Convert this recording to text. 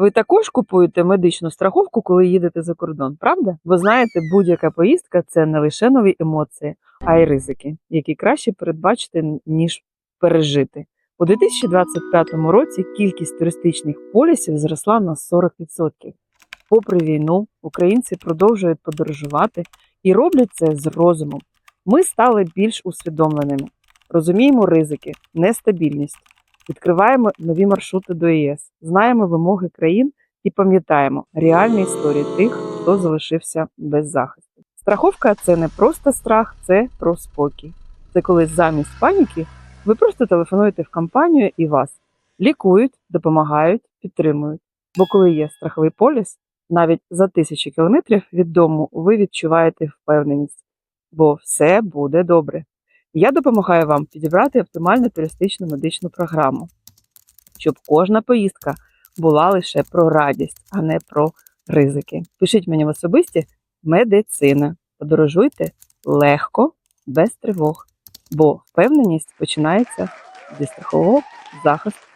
Ви також купуєте медичну страховку, коли їдете за кордон, правда? Ви знаєте, будь-яка поїздка це не лише нові емоції, а й ризики, які краще передбачити, ніж пережити. У 2025 році кількість туристичних полісів зросла на 40%. Попри війну, українці продовжують подорожувати і роблять це з розумом. Ми стали більш усвідомленими, розуміємо ризики, нестабільність, відкриваємо нові маршрути до ЄС, знаємо вимоги країн і пам'ятаємо реальні історії тих, хто залишився без захисту. Страховка це не просто страх, це про спокій. Це коли замість паніки ви просто телефонуєте в компанію і вас лікують, допомагають, підтримують. Бо коли є страховий поліс, навіть за тисячі кілометрів від дому ви відчуваєте впевненість, бо все буде добре. Я допомагаю вам підібрати оптимальну туристичну медичну програму, щоб кожна поїздка була лише про радість, а не про ризики. Пишіть мені в особисті медицина. Подорожуйте легко, без тривог, бо впевненість починається зі страхового захисту